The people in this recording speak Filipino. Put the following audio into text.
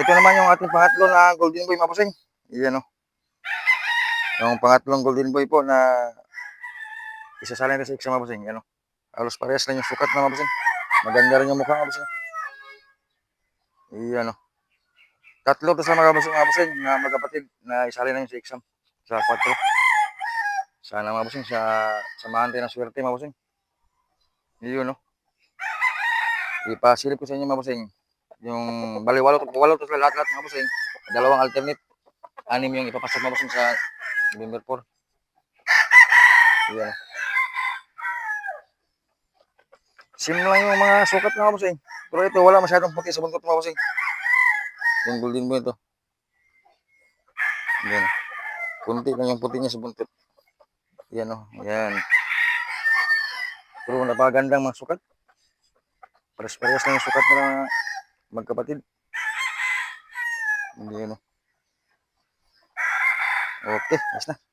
Ito naman yung ating pangatlo na golden boy, mga bossing. Iyan o. Yung pangatlong golden boy po na isasalin natin sa iksa, mga bossing. Yan o. Halos parehas lang yung sukat na mga bossing. Maganda rin yung mukha, mga bossing. Iyan o. Tatlo to sa mga bossing, mga bossing, na magkapatid na isalin na yun sa exam. Sa 4. Sana mga bossing, sa samahan tayo ng swerte, mga bossing. Iyon o. Ipasilip ko sa inyo, mga bossing. Yung bali walo walo to sila lahat-lahat mga bossing. Dalawang alternate. Anim yung ipapasok mga bossing sa November 4. Yan. Sim lang yung mga sukat mga bossing. Pero ito wala masyadong puti sa buntot mga bossing. Yung golden boy ito. Yan. Kunti lang yung puti niya sa buntot. Yan o. Yan. Pero napakagandang mga sukat. Pares-pares lang yung sukat na magkapatid. Hindi ano. Okay, ayos na.